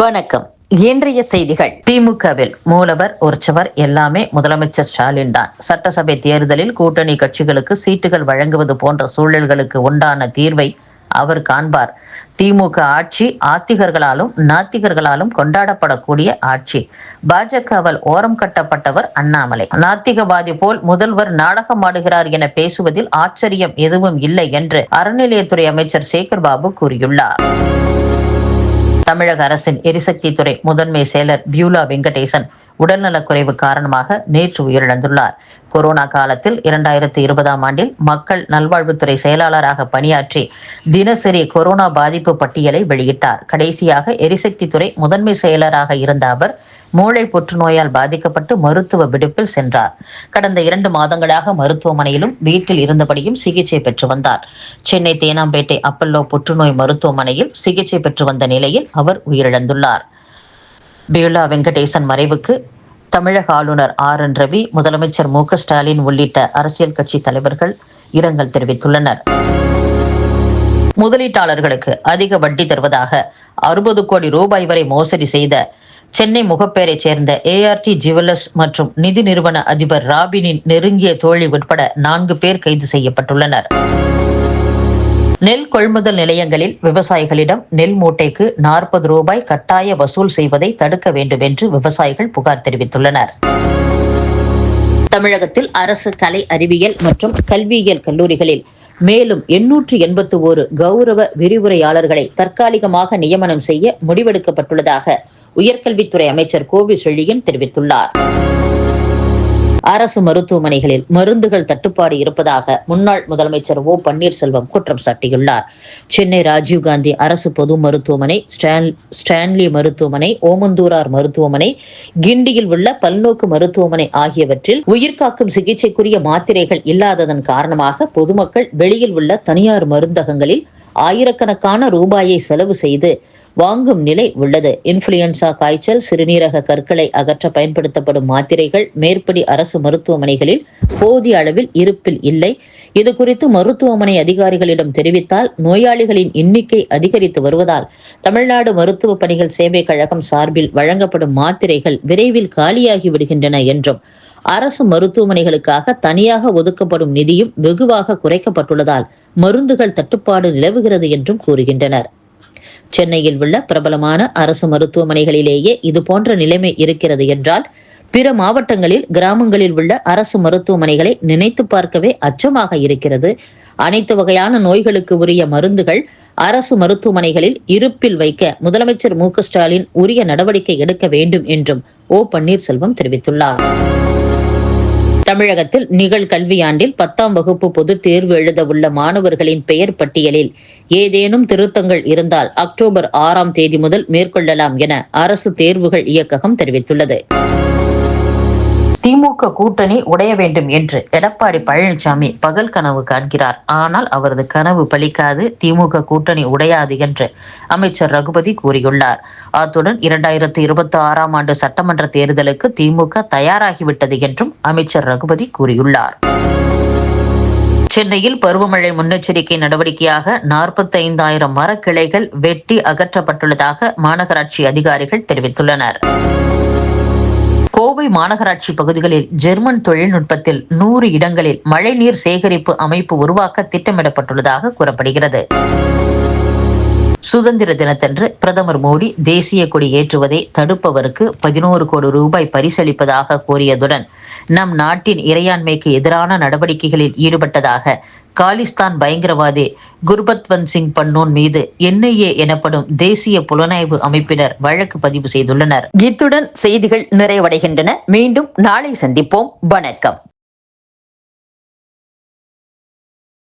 வணக்கம். இன்றைய செய்திகள். திமுகவில் மூலவர் உற்சவர் எல்லாமே முதலமைச்சர் ஸ்டாலின் தான். சட்டசபை தேர்தலில் கூட்டணி கட்சிகளுக்கு சீட்டுகள் வழங்குவது போன்ற சூழல்களுக்கு உண்டான தீர்வை அவர் காண்பார். திமுக ஆட்சி ஆத்திகர்களாலும் நாத்திகர்களாலும் கொண்டாடப்படக்கூடிய ஆட்சி. பாஜகவால் ஓரம் கட்டப்பட்டவர் அண்ணாமலை. நாத்திகவாதி போல் முதல்வர் நாடகம் ஆடுகிறார் என பேசுவதில் ஆச்சரியம் எதுவும் இல்லை என்று அறநிலையத்துறை அமைச்சர் சேகர் பாபு கூறியுள்ளார். தமிழக அரசின் எரிசக்தி துறை முதன்மை செயலர் பியூலா வெங்கடேசன் உடல்நலக்குறைவு காரணமாக நேற்று உயிரிழந்துள்ளார். கொரோனா காலத்தில் இரண்டாயிரத்தி இருபதாம் ஆண்டில் மக்கள் நல்வாழ்வுத்துறை செயலாளராக பணியாற்றி தினசரி கொரோனா பாதிப்பு பட்டியலை வெளியிட்டார். கடைசியாக எரிசக்தி துறை முதன்மை செயலராக இருந்த அவர் மூளை புற்றுநோயால் பாதிக்கப்பட்டு மருத்துவ விடுப்பில் சென்றார். கடந்த இரண்டு மாதங்களாக மருத்துவமனையிலும் வீட்டில் இருந்தபடியும் சிகிச்சை பெற்று வந்தார். சென்னை தேனாம்பேட்டை அப்பல்லோ புற்றுநோய் மருத்துவமனையில் சிகிச்சை பெற்று வந்த நிலையில் அவர் உயிரிழந்துள்ளார். பீலா வெங்கடேசன் மறைவுக்கு தமிழக ஆளுநர் ஆர் என் ரவி முதலமைச்சர் மு ஸ்டாலின் உள்ளிட்ட அரசியல் கட்சி தலைவர்கள் இரங்கல் தெரிவித்துள்ளனர். முதலீட்டாளர்களுக்கு அதிக வட்டி தருவதாக அறுபது கோடி ரூபாய் வரை மோசடி செய்த சென்னை முகப்பேரை சேர்ந்த ஏஆர்டி ஜுவல்லர்ஸ் மற்றும் நிதி நிறுவன அதிபர் ராபினின் நெருங்கிய தோழி உட்பட நான்கு பேர் கைது செய்யப்பட்டுள்ளனர். நெல் கொள்முதல் நிலையங்களில் விவசாயிகளிடம் நெல் மூட்டைக்கு நாற்பது ரூபாய் கட்டாய வசூல் செய்வதை தடுக்க வேண்டும் என்று விவசாயிகள் புகார் தெரிவித்துள்ளனர். தமிழகத்தில் அரசு கலை அறிவியல் மற்றும் கல்வியியல் கல்லூரிகளில் மேலும் எண்ணூற்று எண்பத்தி ஒரு கௌரவ விரிவுரையாளர்களை தற்காலிகமாக நியமனம் செய்ய முடிவெடுக்கப்பட்டுள்ளதாக உயர்கல்வித்துறை அமைச்சர் கோவி செழியன் தெரிவித்துள்ளார். அரசு மருத்துவமனைகளில் மருந்துகள் தட்டுப்பாடு இருப்பதாக முன்னாள் முதலமைச்சர் ஓ பன்னீர்செல்வம் குற்றம் சாட்டியுள்ளார். சென்னை ராஜீவ்காந்தி அரசு பொது மருத்துவமனை ஸ்டான்லி மருத்துவமனை ஓமந்தூரார் மருத்துவமனை கிண்டியில் உள்ள பல்நோக்கு மருத்துவமனை ஆகியவற்றில் உயிர்காக்கும் சிகிச்சைக்குரிய மாத்திரைகள் இல்லாததன் காரணமாக பொதுமக்கள் வெளியில் உள்ள தனியார் மருந்தகங்களில் ஆயிரக்கணக்கான ரூபாயை செலவு செய்து வாங்கும் நிலை உள்ளது. இன்ஃபுளுயன்சா காய்ச்சல் சிறுநீரக கற்களை அகற்ற பயன்படுத்தப்படும் மாத்திரைகள் மேற்படி அரசு மருத்துவமனைகளில் போதிய அளவில் இருப்பில் இல்லை. இது குறித்து மருத்துவமனை அதிகாரிகளிடம் தெரிவித்தால் நோயாளிகளின் எண்ணிக்கை அதிகரித்து வருவதால் தமிழ்நாடு மருத்துவ பணிகள் சேவை கழகம் சார்பில் வழங்கப்படும் மாத்திரைகள் விரைவில் காலியாகி விடுகின்றன என்றும் அரசு மருத்துவமனைகளுக்காக தனியாக ஒதுக்கப்படும் நிதியும் வெகுவாக குறைக்கப்பட்டுள்ளதால் மருந்துகள் தட்டுப்பாடு நிலவுகிறது என்றும் கூறுகின்றனர். சென்னையில் உள்ள பிரபலமான அரசு மருத்துவமனைகளிலேயே இது போன்ற நிலைமை இருக்கிறது என்றால் பிற மாவட்டங்களில் கிராமங்களில் உள்ள அரசு மருத்துவமனைகளை நினைத்து பார்க்கவே அச்சமாக இருக்கிறது. அனைத்து வகையான நோய்களுக்கு உரிய மருந்துகள் அரசு மருத்துவமனைகளில் இருப்பில் வைக்க முதலமைச்சர் மு ஸ்டாலின் உரிய நடவடிக்கை எடுக்க வேண்டும் என்றும் ஓ பன்னீர்செல்வம் தெரிவித்துள்ளார். தமிழகத்தில் நிகழ்கல்வியாண்டில் பத்தாம் வகுப்பு பொது தேர்வு எழுத உள்ள மாணவர்களின் பெயர் பட்டியலில் ஏதேனும் திருத்தங்கள் இருந்தால் அக்டோபர் ஆறாம் தேதி முதல் மேற்கொள்ளலாம் என அரசு தேர்வுகள் இயக்ககம் தெரிவித்துள்ளது. திமுக கூட்டணி உடைய வேண்டும் என்று எடப்பாடி பழனிசாமி பகல் கனவு காண்கிறார். ஆனால் அவரது கனவு பலிக்காது திமுக கூட்டணி உடையாது என்று அமைச்சர் ரகுபதி கூறியுள்ளார். அத்துடன் இரண்டாயிரத்தி இருபத்தி ஆறாம் ஆண்டு சட்டமன்ற தேர்தலுக்கு திமுக தயாராகிவிட்டது என்றும் அமைச்சர் ரகுபதி கூறியுள்ளார். சென்னையில் பருவமழை முன்னெச்சரிக்கை நடவடிக்கையாக நாற்பத்தைந்தாயிரம் மரக்கிளைகள் வெட்டி அகற்றப்பட்டுள்ளதாக மாநகராட்சி அதிகாரிகள் தெரிவித்துள்ளனர். கோவை மாநகராட்சி பகுதிகளில் ஜெர்மன் தொழில்நுட்பத்தில் நூறு இடங்களில் மழைநீர் சேகரிப்பு அமைப்பு உருவாக்க திட்டமிடப்பட்டுள்ளதாக கூறப்படுகிறது. சுதந்திர தினத்தன்று பிரதமர் மோடி தேசிய கொடி ஏற்றுவதை தடுப்பவருக்கு பதினோரு கோடி ரூபாய் பரிசளிப்பதாக கூறியதுடன் நம் நாட்டின் இறையாண்மைக்கு எதிரான நடவடிக்கைகளில் ஈடுபட்டதாக காலிஸ்தான் பயங்கரவாதி குர்பத்வந்த் சிங் பன்னோன் மீது என்ஐஏ எனப்படும் தேசிய புலனாய்வு அமைப்பினர் வழக்கு பதிவு செய்துள்ளனர். இத்துடன் செய்திகள் நிறைவடைகின்றன. மீண்டும் நாளை சந்திப்போம். வணக்கம்.